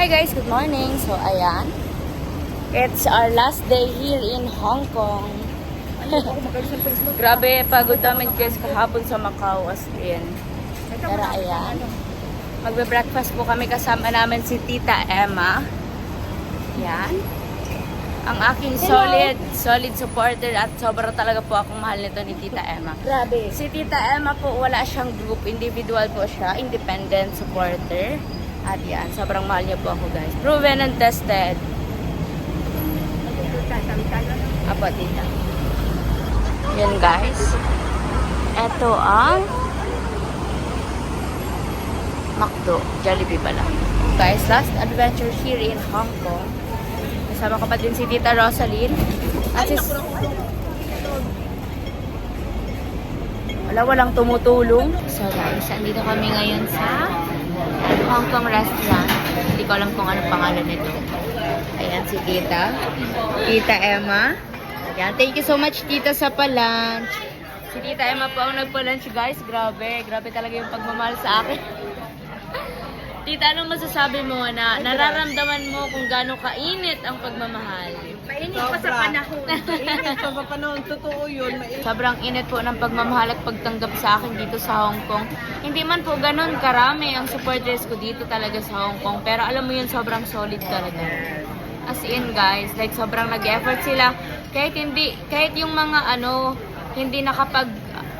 Hi guys, good morning. So ayan, it's our last day here in Hong Kong. Grabe, pagod namin guys kahapon sa Macau as in. Pero ayan, magbe-breakfast po kami kasama namin si Tita Emma. Yan. Ang aking solid, solid supporter at sobrang talaga po akong mahal nito ni Tita Emma. Grabe. Si Tita Emma po, wala siyang group. Individual po siya. Independent supporter. At yan, sobrang mahal niya po ako guys. Proven and tested. Apo, tita. Yan guys. Ito ang McDo. Jollibee pala. Guys, last adventure here in Hong Kong. Kasama ko pa din si Tita Rosaline. At si... Wala, walang tumutulong. So guys, andito kami ngayon sa Hong Kong restaurant. Hindi ko alam kung anong pangalan nito. Ayan si Tita. Tita Emma. Ayan, thank you so much Tita sa pa-lunch. Si Tita Emma po ang nagpa-lunch guys. Grabe, grabe talaga yung pagmamahal sa akin. Tita, anong masasabi mo na nararamdaman mo kung gaano kainit ang pagmamahal? Mainit pa sa panahon. Mainit pa sa panahon. Totoo yun. Mainit. Sobrang init po ng pagmamahal at pagtanggap sa akin dito sa Hong Kong. Hindi man po ganun karami ang supporters ko dito talaga sa Hong Kong. Pero alam mo yun, sobrang solid talaga. As in guys, like sobrang nag-effort sila. Kahit hindi, kahit yung mga ano, hindi nakapag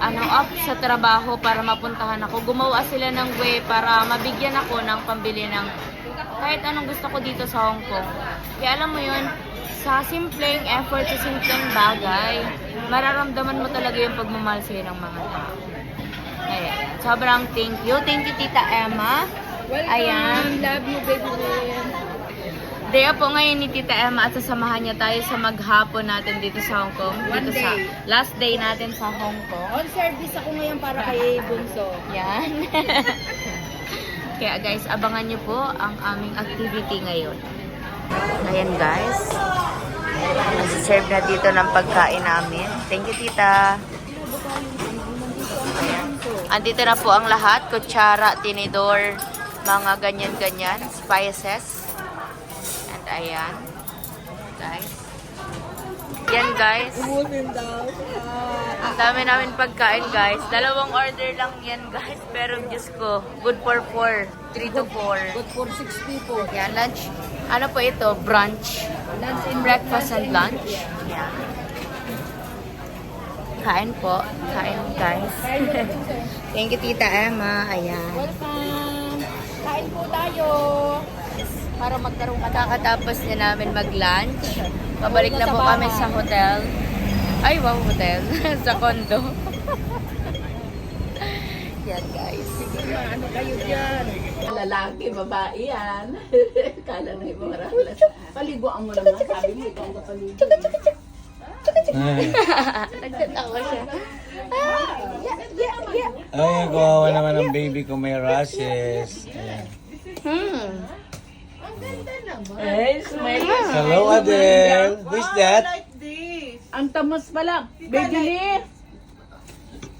ano up sa trabaho para mapuntahan ako. Gumawa sila ng way para mabigyan ako ng pambili ng kahit anong gusto ko dito sa Hong Kong. Kaya alam mo yun, sa simpleng effort, sa simpleng bagay, mararamdaman mo talaga yung pagmamahal sa'yo ng mga tao. Ayan. Sobrang thank you. Thank you, Tita Emma. Welcome. Ayan. Love you, baby. Day po ngayon ni Tita Emma at sasamahan niya tayo sa maghapon natin dito sa Hong Kong. One Dito sa day. last day natin sa Hong Kong. On service ako ngayon para kay Bunso. Yan. Kaya guys, abangan niyo po ang aming activity ngayon. Ayan guys. Nasi-serve na dito ng pagkain namin. Thank you, tita. Ayan. Andito na po ang lahat. Kutsara, tinidor, mga ganyan-ganyan. Spices. And ayan. Guys. Yan guys. Ubusin daw. Ang dami namin pagkain, guys. Dalawang order lang yan, guys. Pero, Diyos ko, good for 4. 3 to 4. Good for six people. Yan, lunch. Ano po ito? Brunch. Lunch and Breakfast and lunch. Yan. Kain po. Kain, guys. Thank you, Tita Emma. Ayan. Welcome. Kain po tayo. Para magkaroon ka na. Kakatapos na namin mag-lunch. Pabalik na po kami sa hotel. Ay, wow, hotel. sa condo. Yan, guys. Ano kayo dyan? Lalaki, babae yan. Kala na yung mga. Paliguan mo naman. Sabi mo, ikaw ang kapaligo. Nagtatawa siya. Ah, yeah, yeah, yeah. Ay, kawawa naman ang baby ko may rashes. Hmm. Eh, smile. Hello, Adele. Who's that? Ang tamas pala. Baby lift.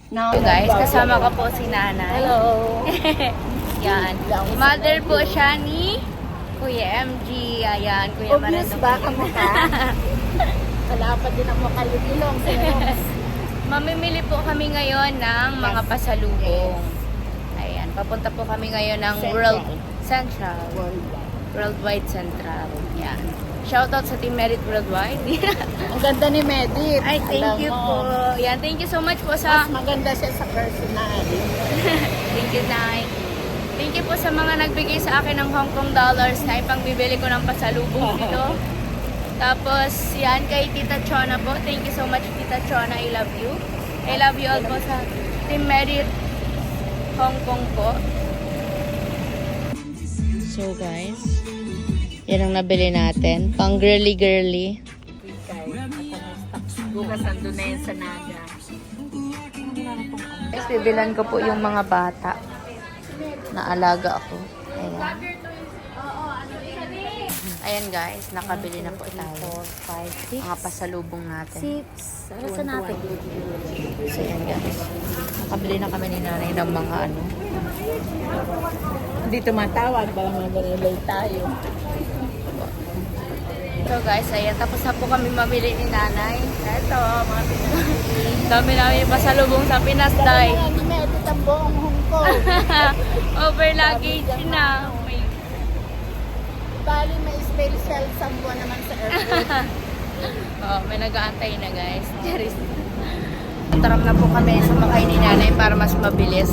Now, guys, kasama ka po si nanay. Hello. Yan. Mother po siya ni Kuya MG. Ayan, Kuya Obvious Marando. ba ang mukha? Kalapad din ang mukha ilong. Mamimili po kami ngayon ng mga pasalubong. Ayan, papunta po kami ngayon ng Central. World Central. Worldwide Central. Yan. Shoutout sa Team Merit Worldwide. Ang ganda ni Medit. Ay, thank Alam you mo. po. Yan, thank you so much po sa Mas maganda siya sa personal. Thank you, Nay. Thank you po sa mga nagbigay sa akin ng Hong Kong dollars na ipangbibili ko ng pasalubong dito. Tapos, yan kay Tita Chona po. Thank you so much, Tita Chona. I love you. I love you all po sa Team Merit Hong Kong po. So, guys, yan ang nabili natin. Pang girly-girly. Bukas ando na yan sa naga. Guys, bibilan ko po yung mga bata na alaga ako. Ayan. Ayan guys, nakabili na po tayo. 5, Mga pasalubong natin. 6. Ano sa natin? So ayan guys. Nakabili na kami ni nanay ng mga ano. Hindi tumatawag, baka mag-relay tayo. So guys, ayan, tapos na po kami mamili ni nanay. Ito, mga Dami namin pasalubong sa Pinas, Day. May edit ang buong Hong Kong. Over luggage na. Bali, may special sambo naman sa airport. Oh, may nag-aantay na guys. Charis. Taram na po kami sa makay ni nanay para mas mabilis.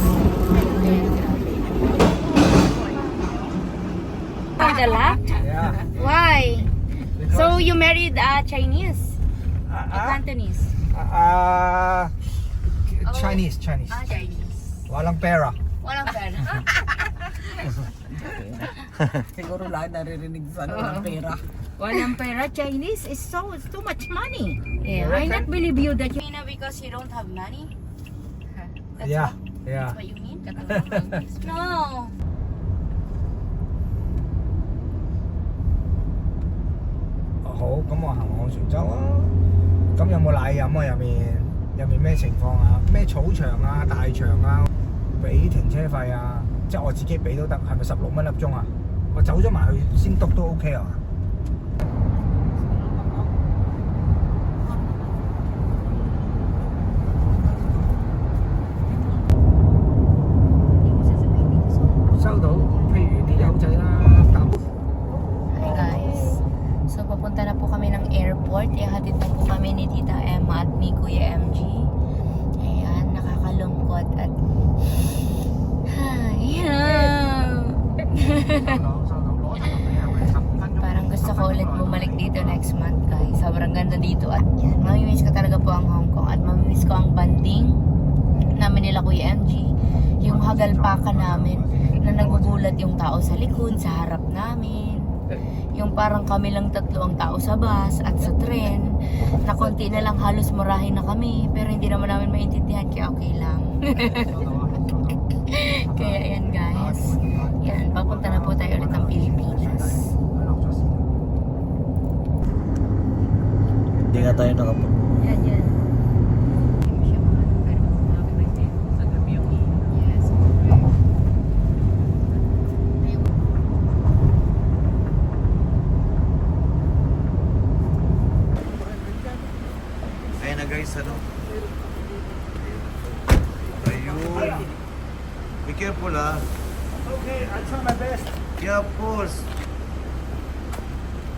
Lot? Yeah. Why? So you married a Chinese? A Cantonese? Ah, Chinese, Chinese. Ah, Chinese. Walang pera. Walang pera. Siguro lahat naririnig sa ano ng pera. Walang pera. Chinese is so it's too much money. Yeah, I not believe you that you because you don't have money. That's yeah, what, yeah. that's what you mean? no. 好，咁我行往船洲啊。咁有冇奶飲啊？入面入面咩情況啊？咩草場啊、大場啊，俾停車費啊？即係我自己俾都得，係咪十六蚊粒鐘啊？我走咗埋去先篤都 OK 啊？ bumalik dito next month guys. Sobrang ganda dito at yan. Mamimiss ko talaga po ang Hong Kong at mamimiss ko ang banding namin nila Kuya MG. Yung hagalpakan namin na nagugulat yung tao sa likod, sa harap namin. Yung parang kami lang tatlo ang tao sa bus at sa tren. Na konti na lang halos murahin na kami. Pero hindi naman namin maintindihan kaya okay lang. kaya yan guys. Yan, papunta na po tayo ulit ng Pilipinas. Hindi nga tayo nakapunta. Yan, yan. Yes. Ayun na guys, ano? Ayun. Be careful ah. Okay, I'll try my best. Yeah, of course.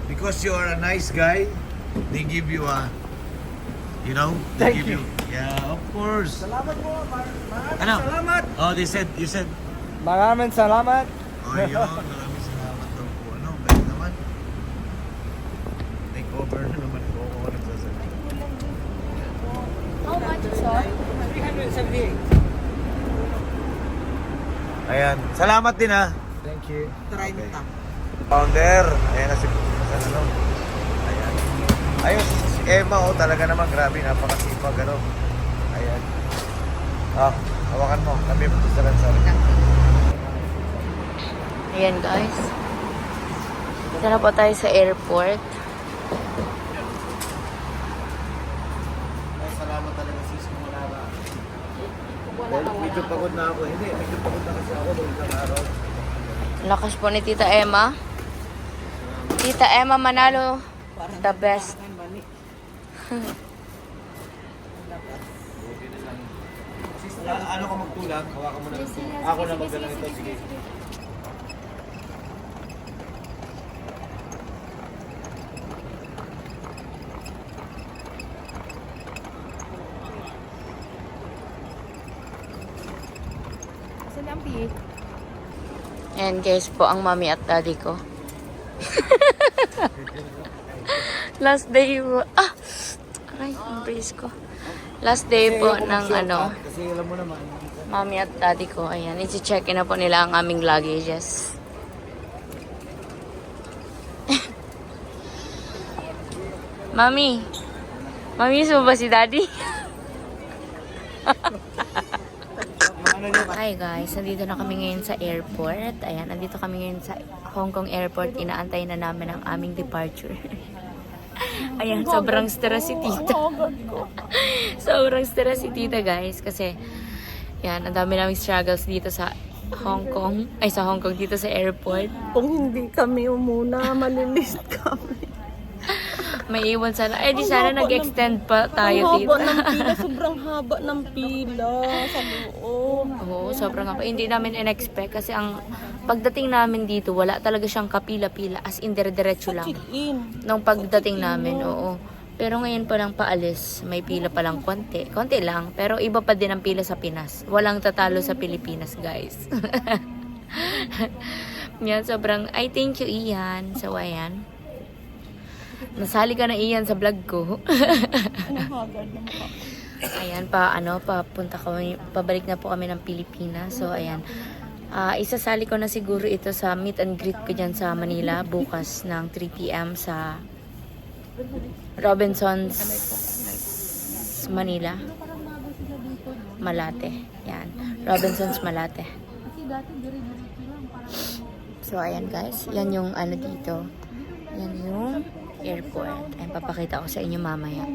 Because you are a nice guy, they give you a, you know, they Thank give you. Yeah, of course. Salamat po. Mar- maraming Ano? salamat. Oh, they said, you said, Maraming salamat. oh yun, maraming salamat daw po. Ano, bait naman. Take over na naman po ako nagsasabi. How much is all? 378. Ayan, salamat din ah. Thank you. Okay. Founder, ayan na si ano. Ayun, si Emma oh, talaga naman grabe, napakasipag ano. Ayan. Ah, hawakan mo. Kami sa Ransar. Ayan guys. Dito na po tayo sa airport. Ay, salamat talaga sis kung wala ka. Well, medyo pagod na ako. Hindi, medyo pagod na kasi ako nung isang araw. Lakas po ni Tita Emma. Tita Emma Manalo, the best. Ano ka magtulak? Hawakan mo na ito. Ako na magdala nito. Sige. Ayan guys po ang mami at daddy ko. Last day po. Ah! Aray, ang brace ko. Last day po ng ano, Kasi alam mo naman. mami at daddy ko. Ayan, iti-check in na po nila ang aming luggages. Mami, mami, mo ba si daddy? Hi guys, nandito na kami ngayon sa airport. Ayan, nandito kami ngayon sa Hong Kong airport. Inaantay na namin ang aming departure. Ayan, sobrang stress si tita. sobrang stress si tita guys. Kasi, yan, ang dami naming struggles dito sa Hong Kong. Ay, sa Hong Kong, dito sa airport. Kung hindi kami umuna, malilist kami. May iwan sana. Eh, di sana haba nag-extend pa tayo Ang haba ng pila, sobrang haba ng pila sa loob. Oo, sobrang nga. Hindi namin in-expect kasi ang pagdating namin dito, wala talaga siyang kapila-pila. As in, dire-diretso lang. Check-in. Nung pagdating namin, oo. Pero ngayon pa lang paalis, may pila pa lang konti. Konti lang, pero iba pa din ang pila sa Pinas. Walang tatalo sa Pilipinas, guys. yan, sobrang, I thank you, Ian. So, ayan. Nasali ka na, Ian, sa vlog ko. Mukha. Ayan, pa, ano, papunta kami, pabalik na po kami ng Pilipinas. So, ayan. Ah, isasali ko na siguro ito sa meet and greet ko dyan sa Manila bukas ng 3 p.m. sa Robinson's Manila. Malate. Yan. Robinson's Malate. So, ayan guys. Yan yung ano dito. Yan yung airport. Ayan, papakita ko sa inyo mamaya.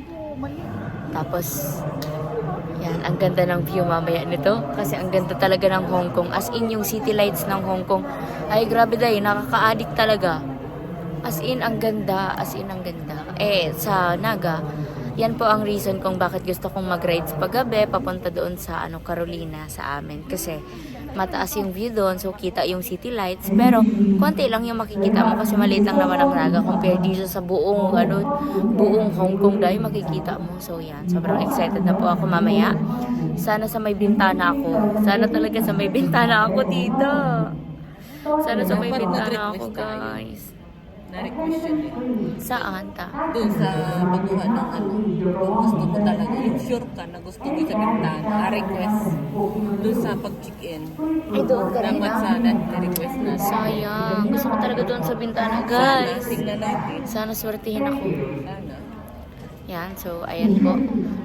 Tapos, yan, ang ganda ng view mamaya nito. Kasi ang ganda talaga ng Hong Kong. As in, yung city lights ng Hong Kong. Ay, grabe dahil, nakaka-addict talaga. As in, ang ganda. As in, ang ganda. Eh, sa Naga, yan po ang reason kung bakit gusto kong mag-rides paggabi, papunta doon sa ano, Carolina, sa amin. Kasi, mataas yung view doon, so kita yung city lights. Pero, konti lang yung makikita mo kasi maliit lang naman ang Naga compare dito sa buong, ano, buong Hong Kong dahil makikita mo. So, yan. Sobrang excited na po ako mamaya. Sana sa may bintana ako. Sana talaga sa may bintana ako dito. Sana sa may bintana ako, guys. Na-request yun eh. Saan ta? Doon sa baguhan ng ano, kung gusto mo talaga, yung sure ka na gusto mo sa bintana, a-request. Doon sa pag-check-in. Ay, doon ka rin Dapat na. sa request na. Sayang. Gusto ko talaga doon sa bintana, Sana, guys. tingnan natin. Sana swertihin ako. Sana. Yan, so ayan po.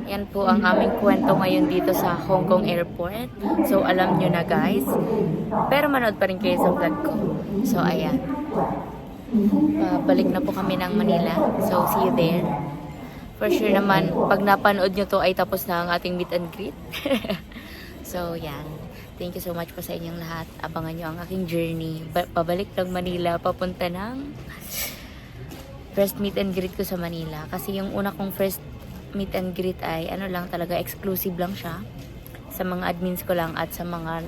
Yan po ang aming kwento ngayon dito sa Hong Kong Airport. So alam nyo na guys. Pero manood pa rin kayo sa vlog ko. So ayan. Balik na po kami ng Manila. So see you there. For sure naman, pag napanood nyo to ay tapos na ang ating meet and greet. so yan. Thank you so much po sa inyong lahat. Abangan nyo ang aking journey. Ba- pabalik ng Manila, papunta ng first meet and greet ko sa Manila. Kasi yung una kong first meet and greet ay ano lang talaga, exclusive lang siya. Sa mga admins ko lang at sa mga,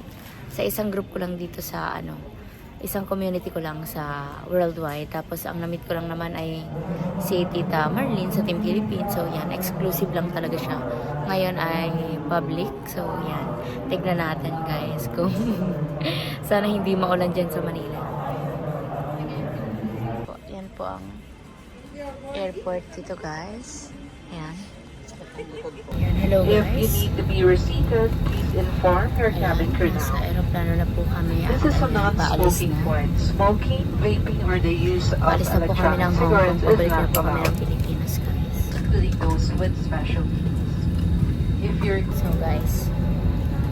sa isang group ko lang dito sa ano, isang community ko lang sa worldwide. Tapos ang na-meet ko lang naman ay si Tita Marlene sa Team Philippines. So yan, exclusive lang talaga siya. Ngayon ay public. So yan, tignan natin guys kung sana hindi maulan dyan sa Manila. Yan po ang airport dito guys. Ayan. Hello If you guys. need to be reseated, please inform your cabin crew now. aeroplano na po kami. This is a non-smoking point. Smoking, vaping, or the use of Paalis na po kami ng electronic Hong Kong. Pabalik na po kami ng Pilipinas guys. including those with special needs. If you're So guys,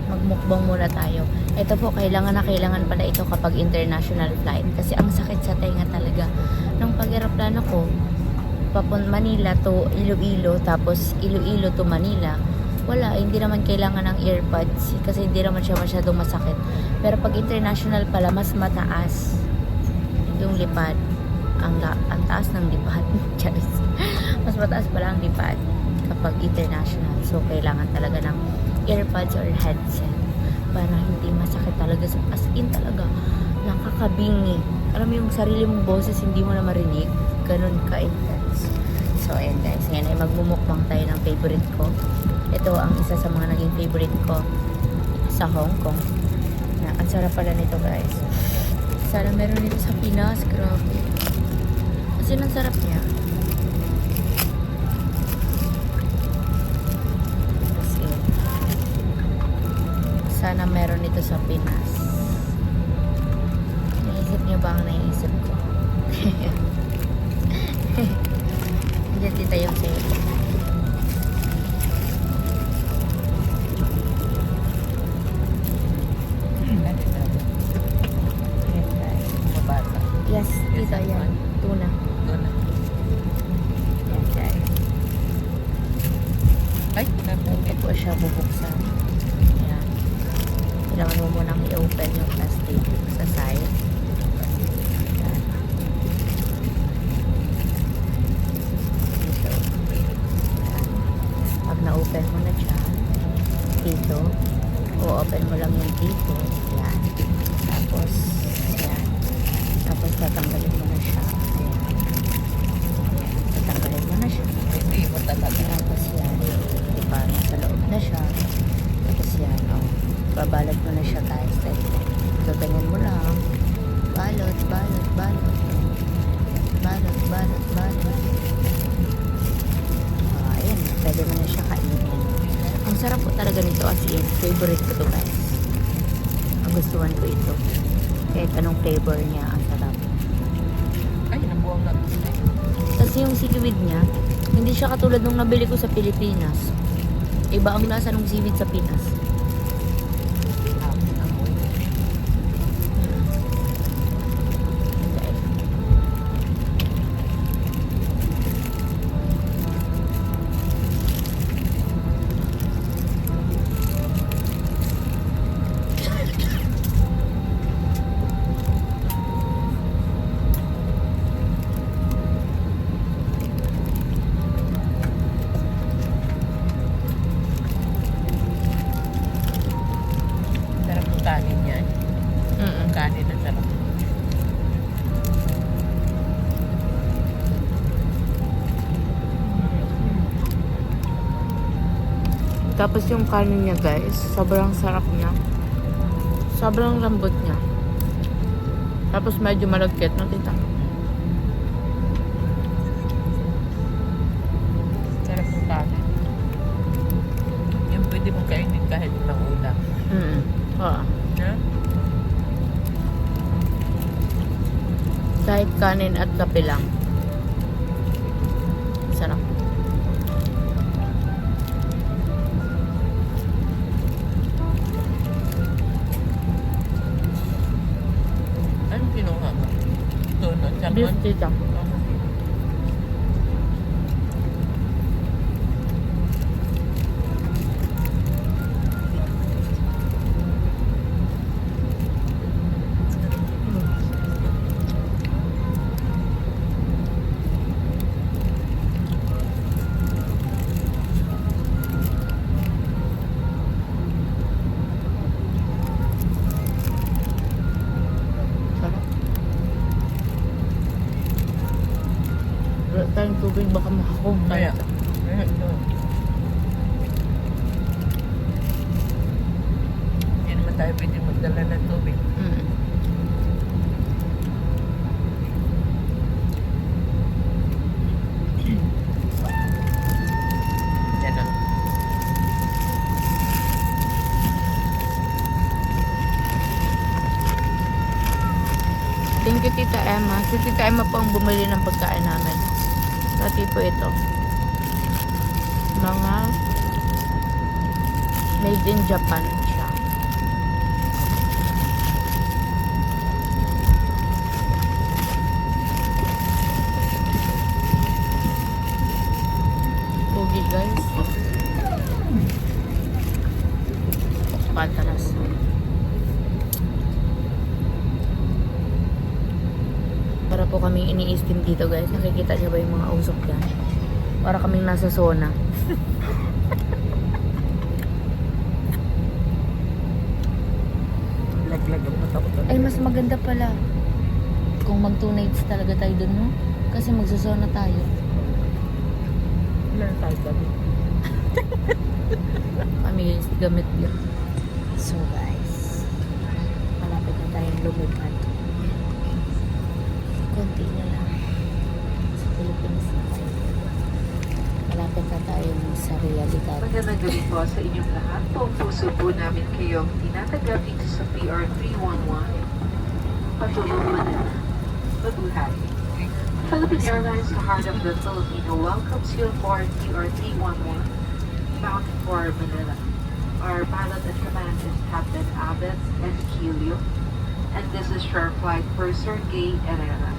magmukbang muna tayo. Ito po, kailangan na kailangan pala ito kapag international flight. Kasi ang sakit sa tenga talaga. Nung pag-aeroplano ko, papun Manila to Iloilo, tapos Iloilo to Manila, wala, hindi naman kailangan ng earbuds kasi hindi naman siya masyadong masakit. Pero pag international pala, mas mataas yung lipad. Ang, ang taas ng lipad. Mas mataas pala ang lipad kapag international. So, kailangan talaga ng earbuds or headset para hindi masakit talaga. sa As in talaga, nakakabingi. Alam mo yung sarili mong boses, hindi mo na marinig. Ganun ka-intense. So, ayan guys. Ngayon ay magmumukbang tayo ng favorite ko. Ito ang isa sa mga naging favorite ko sa Hong Kong. Na, ang sarap pala nito guys. Sana meron nito sa Pinas. Grabe. Kasi ang sarap niya. Kasi, sana meron nito sa Pinas. Naisip niyo ba ang naisip ko? Diyan tita yung sa'yo. siya katulad nung nabili ko sa Pilipinas. Iba ang lasa ng seaweed sa Pinas. Tapos yung kanin niya guys, sobrang sarap niya. Sobrang lambot niya. Tapos medyo malagkit, no tita? Sarap ng kanin. Yung pwede mong kainin kahit ng ulam. Mm. Oo. Ha? Kahit kanin at kape lang. Donut, Beef salmon? tita. makakong Kaya. Eh, ito. Hindi naman tayo pwede magdala ng tubig. Mm. Thank you, Tita Emma. Si Tita Emma po ang bumili ng pagkain namin. Pati po ito. Mga made in Japan siya. Pogi guys. Pantanas. Para po kaming ini-steam dito guys. Nakikita niyo ba yung mga usok dyan? Para kaming nasa sauna. Laglag ang mata ko Ay, mas maganda pala. Kung mag two nights talaga tayo dun, no? Kasi magsasona tayo. Na tayo kami. Kami guys, gamit yun. So guys, malapit na tayong lumipad. Konti na lang. Sa Philippines na tayo. Malapit na tayo sa realidad. Magandang gabi po sa inyong lahat. Buong puso po namin kayong tinatagap dito sa PR 311. Mabuhay. Philippine Airlines, the heart of the Filipino, welcomes you aboard PR 311, bound for Manila. Our pilot at command is Captain Abbott Esquilio, and this is your flight for Sergey Herrera.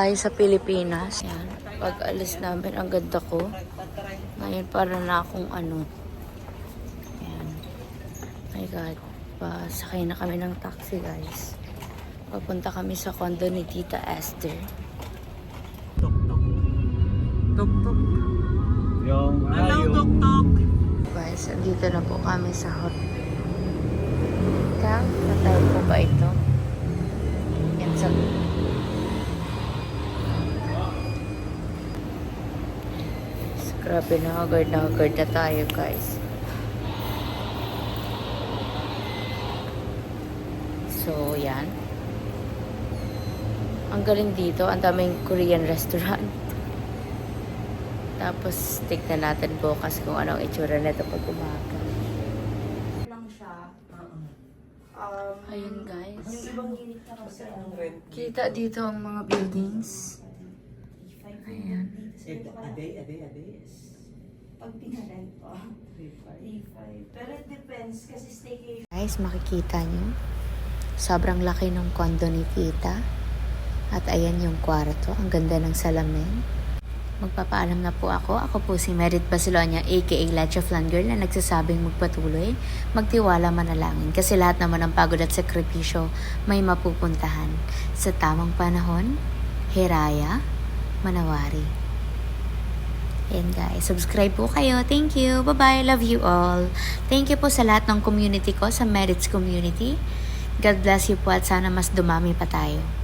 Tayo sa Pilipinas. Ayan. Pag alis namin, ang ganda ko. Ngayon para na akong ano. Ayan. My God. Pasakay na kami ng taxi guys. Papunta kami sa condo ni Tita Esther. Yung Hello, Tok Tok! Guys, andito na po kami sa hotel. Teka, patay po ba ito? Yan sa... Grabe na, haggard na haggard na tayo guys. So, yan. Ang galing dito, ang daming Korean restaurant. Tapos, tignan natin bukas kung anong itsura nito pag umaga. lang siya. Um, Ayun guys. Kita dito ang mga buildings. Ayan. pag pinarent pa, 3.5. Pero it depends kasi staycation. Guys, makikita nyo. Sobrang laki ng kondo ni Tita. At ayan yung kwarto. Ang ganda ng salamin. Magpapaalam na po ako. Ako po si Merit Basilonia aka Land Girl na nagsasabing magpatuloy, magtiwala manalangin kasi lahat naman ng pagod at sakripisyo may mapupuntahan. Sa tamang panahon, Hiraya, Manawari. Ayan guys, subscribe po kayo. Thank you. Bye-bye. Love you all. Thank you po sa lahat ng community ko, sa Merits community. God bless you po at sana mas dumami pa tayo.